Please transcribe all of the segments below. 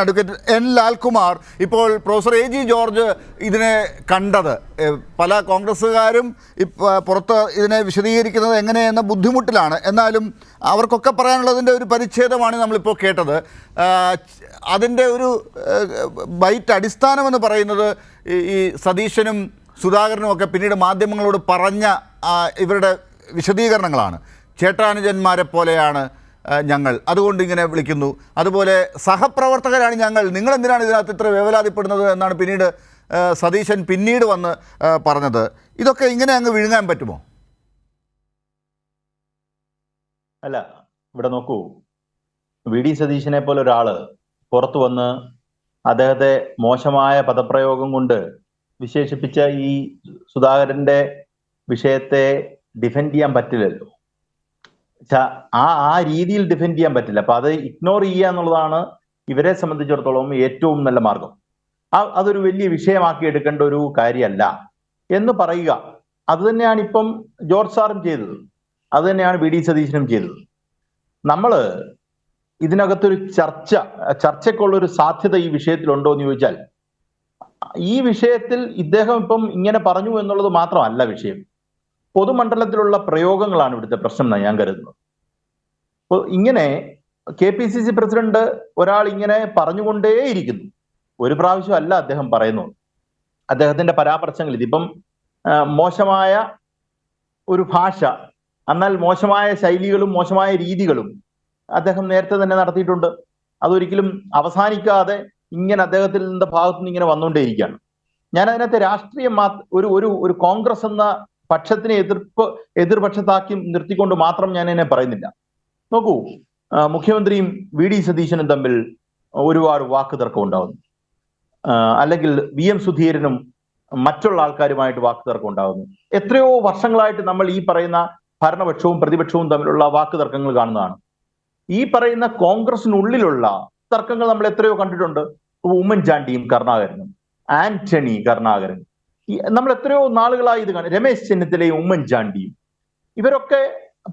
Advocate N Lalkumar ഇപ്പോൾ professor A G George ഇതിനെ കണ്ടത്. പല കോൺഗ്രസ്സുകാരും പുറത്ത് ഇതിനെ വിശദീകരിക്കുന്നത് എങ്ങനെയെന്ന ബുദ്ധിമുട്ടിലാണ്. എന്നാലും അവർക്കൊക്കെ പറയാനുള്ളതിന്റെ ഒരു പരിച്ഛേദമാണ് നമ്മളിപ്പോൾ കേട്ടത്. അതിന്റെ ഒരു ബൈറ്റ് അടിസ്ഥാനമെന്ന് പറയുന്നത് ഈ- സതീശനും സുധാകരനും ഒക്കെ പിന്നീട് മാധ്യമങ്ങളോട് പറഞ്ഞ ഇവരുടെ വിശദീകരണങ്ങളാണ്. ചേട്ടാനുജന്മാരെ പോലെയാണ് ഞങ്ങൾ. അതുകൊണ്ട് ഇങ്ങനെ വിളിക്കുന്നു. അതുപോലെ സഹപ്രവർത്തകരാണ് ഞങ്ങൾ. നിങ്ങൾ എന്തിനാണ് ഇതിനകത്ത് ഇത്ര വേവലാതിപ്പെടുന്നത് എന്നാണ് പിന്നീട് സതീശൻ പിന്നീട് വന്ന് പറഞ്ഞത്. ഇതൊക്കെ ഇങ്ങനെ അങ്ങ് വിഴുങ്ങാൻ പറ്റുമോ? അല്ല ഇവിടെ നോക്കൂ. വി. ഡി. സതീശനെ പോലെ ഒരാൾ പുറത്തു വന്ന് അദ്ദേഹത്തെ മോശമായ പദപ്രയോഗം കൊണ്ട് വിശേഷിപ്പിച്ച ഈ സുധാകരന്റെ വിഷയത്തെ ഡിഫെൻഡ് ചെയ്യാൻ പറ്റില്ലല്ലോ. ആ ആ രീതിയിൽ ഡിഫെൻഡ് ചെയ്യാൻ പറ്റില്ല. അപ്പൊ അത് ഇഗ്നോർ ചെയ്യുക എന്നുള്ളതാണ് ഇവരെ സംബന്ധിച്ചിടത്തോളം ഏറ്റവും നല്ല മാർഗം. അതൊരു വലിയ വിഷയമാക്കി എടുക്കേണ്ട ഒരു കാര്യമല്ല എന്ന് പറയുക. അത് തന്നെയാണ് ഇപ്പം ജോർജ് സാറും ചെയ്തത്. അത് തന്നെയാണ് വി ഡി സതീശനും ചെയ്തത്. നമ്മൾ ഇതിനകത്തൊരു ചർച്ച ചർച്ചയ്ക്കുള്ള ഒരു സാധ്യത ഈ വിഷയത്തിലുണ്ടോ എന്ന് ചോദിച്ചാൽ ഈ വിഷയത്തിൽ ഇദ്ദേഹം ഇപ്പം ഇങ്ങനെ പറഞ്ഞു എന്നുള്ളത് മാത്രമല്ല വിഷയം. പൊതുമണ്ഡലത്തിലുള്ള പ്രയോഗങ്ങളാണ് ഇവിടുത്തെ പ്രശ്നം എന്നാണ് ഞാൻ കരുതുന്നത്. അപ്പോൾ ഇങ്ങനെ K P C C president ഒരാൾ ഇങ്ങനെ പറഞ്ഞുകൊണ്ടേയിരിക്കുന്നു. ഒരു പ്രാവശ്യം അല്ല അദ്ദേഹം പറയുന്നു അദ്ദേഹത്തിന്റെ പരാമർശങ്ങൾ ഇതിപ്പം മോശമായ ഒരു ഭാഷ എന്നാൽ മോശമായ ശൈലികളും മോശമായ രീതികളും അദ്ദേഹം നേരത്തെ തന്നെ നടത്തിയിട്ടുണ്ട്. അതൊരിക്കലും അവസാനിക്കാതെ ഇങ്ങനെ അദ്ദേഹത്തിൽ നിന്ന് ഭാഗത്തുനിന്ന് ഇങ്ങനെ വന്നുകൊണ്ടേയിരിക്കുകയാണ്. ഞാൻ അതിനകത്ത് രാഷ്ട്രീയം മാ ഒരു ഒരു ഒരു കോൺഗ്രസ് എന്ന പക്ഷത്തിനെ എതിർപ്പ് എതിർപക്ഷത്താക്കി നിർത്തിക്കൊണ്ട് മാത്രം ഞാൻ എന്നെ പറയുന്നില്ല. നോക്കൂ മുഖ്യമന്ത്രിയും വി ഡി സതീശനും തമ്മിൽ ഒരുപാട് വാക്ക് തർക്കം ഉണ്ടാകുന്നു അല്ലെങ്കിൽ വി എം സുധീരനും മറ്റുള്ള ആൾക്കാരുമായിട്ട് വാക്ക് തർക്കം ഉണ്ടാകുന്നു. എത്രയോ വർഷങ്ങളായിട്ട് നമ്മൾ ഈ പറയുന്ന ഭരണപക്ഷവും പ്രതിപക്ഷവും തമ്മിലുള്ള വാക്ക് തർക്കങ്ങൾ കാണുന്നതാണ്. ഈ പറയുന്ന കോൺഗ്രസിനുള്ളിലുള്ള തർക്കങ്ങൾ നമ്മൾ എത്രയോ കണ്ടിട്ടുണ്ട്. ഉമ്മൻചാണ്ടിയും കരുണാകരനും ആന്റണി കരുണാകരൻ നമ്മൾ എത്രയോ നാളുകളായി ഇത് കാണും. രമേശ് ചെന്നിത്തലയും ഉമ്മൻചാണ്ടിയും. ഇവരൊക്കെ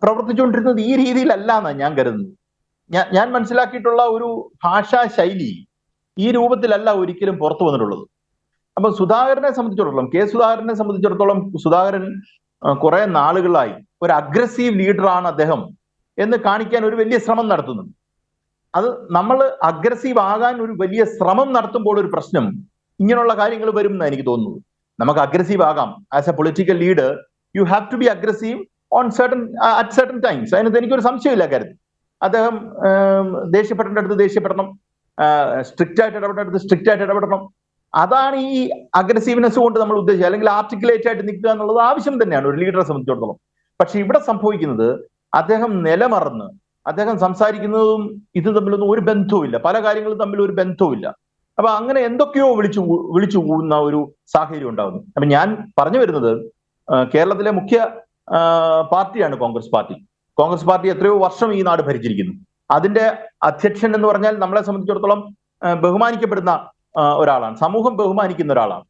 പ്രവർത്തിച്ചുകൊണ്ടിരുന്നത് ഈ രീതിയിലല്ല എന്നാണ് ഞാൻ കരുതുന്നത്. ഞാൻ ഞാൻ മനസ്സിലാക്കിയിട്ടുള്ള ഒരു ഭാഷാ ശൈലി ഈ രൂപത്തിലല്ല ഒരിക്കലും പുറത്തു വന്നിട്ടുള്ളത്. അപ്പൊ സുധാകരനെ സംബന്ധിച്ചിടത്തോളം കെ സുധാകരനെ സംബന്ധിച്ചിടത്തോളം സുധാകരൻ കുറെ നാളുകളായി ഒരു അഗ്രസീവ് ലീഡറാണ് അദ്ദേഹം എന്ന് കാണിക്കാൻ ഒരു വലിയ ശ്രമം നടത്തുന്നുണ്ട്. അത് നമ്മൾ അഗ്രസീവ് ആകാൻ ഒരു വലിയ ശ്രമം നടത്തുമ്പോൾ ഒരു പ്രശ്നം ഇങ്ങനെയുള്ള കാര്യങ്ങൾ വരും എന്നാണ് എനിക്ക് തോന്നുന്നത്. നമുക്ക് അഗ്രസീവ് ആകാം. As a political leader you have to be aggressive on certain at certain times അതിനകത്ത് എനിക്കൊരു സംശയമില്ല കാര്യത്തിൽ. അദ്ദേഹം ദേഷ്യപ്പെടേണ്ട അടുത്ത് ദേഷ്യപ്പെടണം. സ്ട്രിക്റ്റ് ആയിട്ട് ഇടപെടേണ്ട അടുത്ത് സ്ട്രിക്റ്റ് ആയിട്ട് ഇടപെടണം. അതാണ് ഈ അഗ്രസീവ്നെസ് കൊണ്ട് നമ്മൾ ഉദ്ദേശിച്ചത്. അല്ലെങ്കിൽ ആർട്ടിക്കുലേറ്റ് ആയിട്ട് നിൽക്കുക എന്നുള്ളത് ആവശ്യം തന്നെയാണ് ഒരു ലീഡറെ സംബന്ധിച്ചിടത്തോളം. പക്ഷെ ഇവിടെ സംഭവിക്കുന്നത് അദ്ദേഹം നിലമറന്ന് അദ്ദേഹം സംസാരിക്കുന്നതും ഇത് തമ്മിലൊന്നും ഒരു ബന്ധവുമില്ല. പല കാര്യങ്ങളും തമ്മിൽ ഒരു ബന്ധവുമില്ല. അപ്പൊ അങ്ങനെ എന്തൊക്കെയോ വിളിച്ചു വിളിച്ചു പോകുന്ന ഒരു സാഹചര്യം ഉണ്ടാകുന്നു അപ്പൊ ഞാൻ പറഞ്ഞു വരുന്നത് കേരളത്തിലെ മുഖ്യ പാർട്ടിയാണ് കോൺഗ്രസ് പാർട്ടി. കോൺഗ്രസ് പാർട്ടി എത്രയോ വർഷം ഈ നാട് ഭരിച്ചിരിക്കുന്നു. അതിന്റെ അധ്യക്ഷൻ എന്ന് പറഞ്ഞാൽ നമ്മളെ സംബന്ധിച്ചിടത്തോളം ബഹുമാനിക്കപ്പെടുന്ന ഒരാളാണ്. സമൂഹം ബഹുമാനിക്കുന്ന ഒരാളാണ്.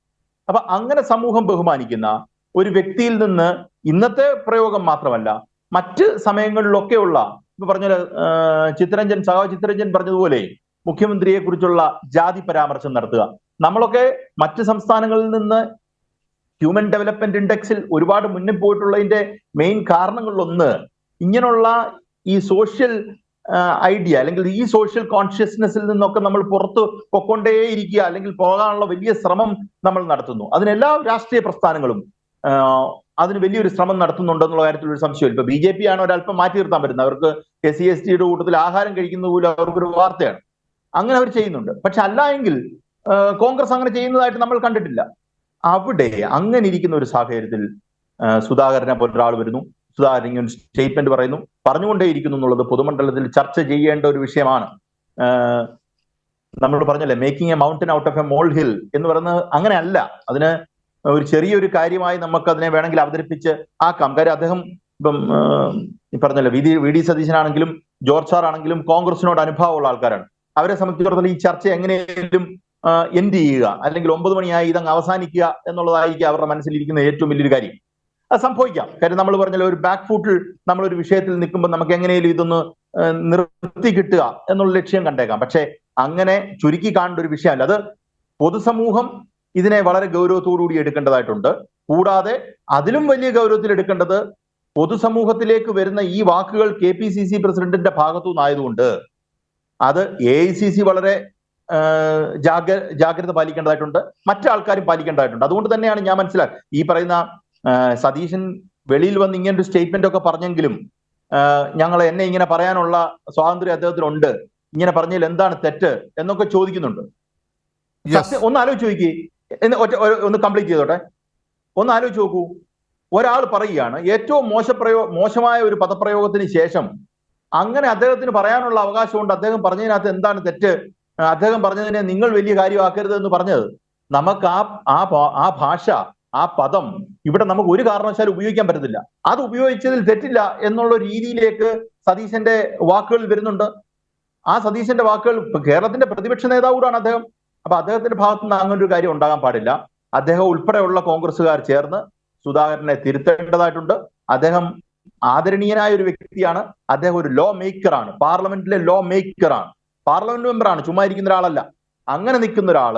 അപ്പൊ അങ്ങനെ സമൂഹം ബഹുമാനിക്കുന്ന ഒരു വ്യക്തിയിൽ നിന്ന് ഇന്നത്തെ പ്രയോഗം മാത്രമല്ല മറ്റ് സമയങ്ങളിലൊക്കെയുള്ള ഇപ്പൊ പറഞ്ഞ ചിത്തരഞ്ജൻ സഹ ചിത്തരഞ്ജൻ പറഞ്ഞതുപോലെ മുഖ്യമന്ത്രിയെ കുറിച്ചുള്ള ജാതി പരാമർശം നടത്തുക. നമ്മളൊക്കെ മറ്റ് സംസ്ഥാനങ്ങളിൽ നിന്ന് ഹ്യൂമൻ ഡെവലപ്മെന്റ് ഇൻഡെക്സിൽ ഒരുപാട് മുന്നിൽ പോയിട്ടുള്ളതിന്റെ മെയിൻ കാരണങ്ങളിലൊന്ന് ഇങ്ങനെയുള്ള ഈ സോഷ്യൽ ഐഡിയ അല്ലെങ്കിൽ ഈ സോഷ്യൽ കോൺഷ്യസ്നെസ്സിൽ നിന്നൊക്കെ നമ്മൾ പുറത്ത് പൊക്കൊണ്ടേയിരിക്കുക അല്ലെങ്കിൽ പോകാനുള്ള വലിയ ശ്രമം നമ്മൾ നടത്തുന്നു. അതിനെല്ലാ രാഷ്ട്രീയ പ്രസ്ഥാനങ്ങളും അതിന് വലിയൊരു ശ്രമം നടത്തുന്നുണ്ടെന്നുള്ള കാര്യത്തിൽ ഒരു സംശയം ഇപ്പൊ ബി ജെ പി ആണ് ഒരല്പം മാറ്റി നിർത്താൻ പറ്റുന്നത്. അവർക്ക് എസ് സി എസ് ടിയുടെ കൂട്ടത്തിൽ ആഹാരം കഴിക്കുന്നത് പോലും അവർക്കൊരു വാർത്തയാണ്. അങ്ങനെ അവർ ചെയ്യുന്നുണ്ട്. പക്ഷെ അല്ല എങ്കിൽ കോൺഗ്രസ് അങ്ങനെ ചെയ്യുന്നതായിട്ട് നമ്മൾ കണ്ടിട്ടില്ല. അവിടെ അങ്ങനെ ഇരിക്കുന്ന ഒരു സാഹചര്യത്തിൽ സുധാകരനെ പോലെ ഒരാൾ വരുന്നു. സുധാകരൻ ഇങ്ങനെ സ്റ്റേറ്റ്മെന്റ് പറയുന്നു. പറഞ്ഞുകൊണ്ടേയിരിക്കുന്നു എന്നുള്ളത് പൊതുമണ്ഡലത്തിൽ ചർച്ച ചെയ്യേണ്ട ഒരു വിഷയമാണ്. നമ്മൾ പറഞ്ഞല്ലേ making a mountain out of a mole hill എന്ന് പറയുന്നത് അങ്ങനെയല്ല. അതിന് ഒരു ചെറിയൊരു കാര്യമായി നമുക്ക് അതിനെ വേണമെങ്കിൽ അവതരിപ്പിച്ച് ആക്കാം. കാര്യം അദ്ദേഹം ഇപ്പം പറഞ്ഞല്ലോ വി ഡി വി ഡി സതീശനാണെങ്കിലും ജോർജ് സാർ ആണെങ്കിലും കോൺഗ്രസിനോട് അനുഭവമുള്ള ആൾക്കാരാണ്. അവരെ സംബന്ധിച്ചിടത്തോളം ഈ ചർച്ച എങ്ങനെയെങ്കിലും എൻഡ് ചെയ്യുക. അല്ലെങ്കിൽ ഒമ്പത് മണിയായി ഇതങ്ങ് അവസാനിക്കുക എന്നുള്ളതായിരിക്കും അവരുടെ മനസ്സിലിരിക്കുന്ന ഏറ്റവും വലിയൊരു കാര്യം. അത് സംഭവിക്കാം. കാര്യം നമ്മൾ പറഞ്ഞാൽ ഒരു ബാക്ക് ഫുട്ടിൽ നമ്മൾ ഒരു വിഷയത്തിൽ നിൽക്കുമ്പോൾ നമുക്ക് എങ്ങനെയും ഇതൊന്ന് നിർത്തി കിട്ടുക എന്നുള്ള ലക്ഷ്യം കണ്ടേക്കാം. പക്ഷേ അങ്ങനെ ചുരുക്കി കാണേണ്ട ഒരു വിഷയമല്ല. അത് പൊതുസമൂഹം ഇതിനെ വളരെ ഗൗരവത്തോടുകൂടി എടുക്കേണ്ടതായിട്ടുണ്ട്. കൂടാതെ അതിലും വലിയ ഗൗരവത്തിൽ എടുക്കേണ്ടത് പൊതുസമൂഹത്തിലേക്ക് വരുന്ന ഈ വാക്കുകൾ കെ പി സി സി പ്രസിഡന്റിന്റെ ഭാഗത്തു നിന്നായതുകൊണ്ട് അത് എ ഐ സി സി വളരെ ജാഗ ജാഗ്ര ജാഗ്രത പാലിക്കേണ്ടതായിട്ടുണ്ട്. മറ്റു ആൾക്കാരും പാലിക്കേണ്ടതായിട്ടുണ്ട്. അതുകൊണ്ട് തന്നെയാണ് ഞാൻ മനസ്സിലാക്കുക ഈ പറയുന്ന സതീശൻ വെളിയിൽ വന്ന് ഇങ്ങനെ ഒരു സ്റ്റേറ്റ്മെന്റ് ഒക്കെ പറഞ്ഞെങ്കിലും ഞങ്ങൾ എന്നെ ഇങ്ങനെ പറയാനുള്ള സ്വാതന്ത്ര്യം അദ്ദേഹത്തിനുണ്ട്. ഇങ്ങനെ പറഞ്ഞതിൽ എന്താണ് തെറ്റ് എന്നൊക്കെ ചോദിക്കുന്നുണ്ട്. ഒന്ന് ആലോചിച്ച് നോക്കി. ഒറ്റ ഒന്ന് കംപ്ലീറ്റ് ചെയ്തോട്ടെ. ഒന്ന് ആലോചിച്ച് നോക്കൂ. ഒരാൾ പറയുകയാണ് ഏറ്റവും മോശപ്രയോ മോശമായ ഒരു പദപ്രയോഗത്തിന് ശേഷം അങ്ങനെ അദ്ദേഹത്തിന് പറയാനുള്ള അവകാശമുണ്ട്. അദ്ദേഹം പറഞ്ഞതിനകത്ത് എന്താണ് തെറ്റ്? അദ്ദേഹം പറഞ്ഞതിനെ നിങ്ങൾ വലിയ കാര്യമാക്കരുത് എന്ന് പറഞ്ഞത്. നമുക്ക് ആ ആ ഭാഷ ആ പദം ഇവിടെ നമുക്ക് ഒരു കാരണവശാലും ഉപയോഗിക്കാൻ പറ്റത്തില്ല. അത് ഉപയോഗിച്ചതിൽ തെറ്റില്ല എന്നുള്ള രീതിയിലേക്ക് സതീശന്റെ വാക്കുകൾ വരുന്നുണ്ട്. ആ സതീശന്റെ വാക്കുകൾ കേരളത്തിന്റെ പ്രതിപക്ഷ നേതാവ് കൂടാണ് അദ്ദേഹം. അപ്പൊ അദ്ദേഹത്തിന്റെ ഭാഗത്ത് നിന്ന് അങ്ങനെ ഒരു കാര്യം ഉണ്ടാകാൻ പാടില്ല. അദ്ദേഹം ഉൾപ്പെടെയുള്ള കോൺഗ്രസ്സുകാർ ചേർന്ന് സുധാകരനെ തിരുത്തേണ്ടതായിട്ടുണ്ട്. അദ്ദേഹം ആദരണീയനായ ഒരു വ്യക്തിയാണ്. അദ്ദേഹം ഒരു ലോ മേക്കറാണ് പാർലമെന്റിലെ ലോ മേക്കറാണ് പാർലമെന്റ് മെമ്പറാണ് ചുമ്മാ ഇരിക്കുന്ന ഒരാളല്ല. അങ്ങനെ നിൽക്കുന്ന ഒരാൾ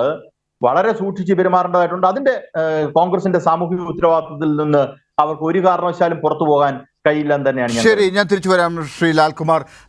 വളരെ സൂക്ഷിച്ച് പെരുമാറേണ്ടതായിട്ടുണ്ട്. അതിന്റെ കോൺഗ്രസിന്റെ സാമൂഹിക ഉത്തരവാദിത്തത്തിൽ നിന്ന് അവർക്ക് ഒരു കാരണവശാലും പുറത്തു പോകാൻ കഴിയില്ലെന്ന് തന്നെയാണ് ശരി ഞാൻ തിരിച്ചു വരാം ശ്രീ ലാൽകുമാർ.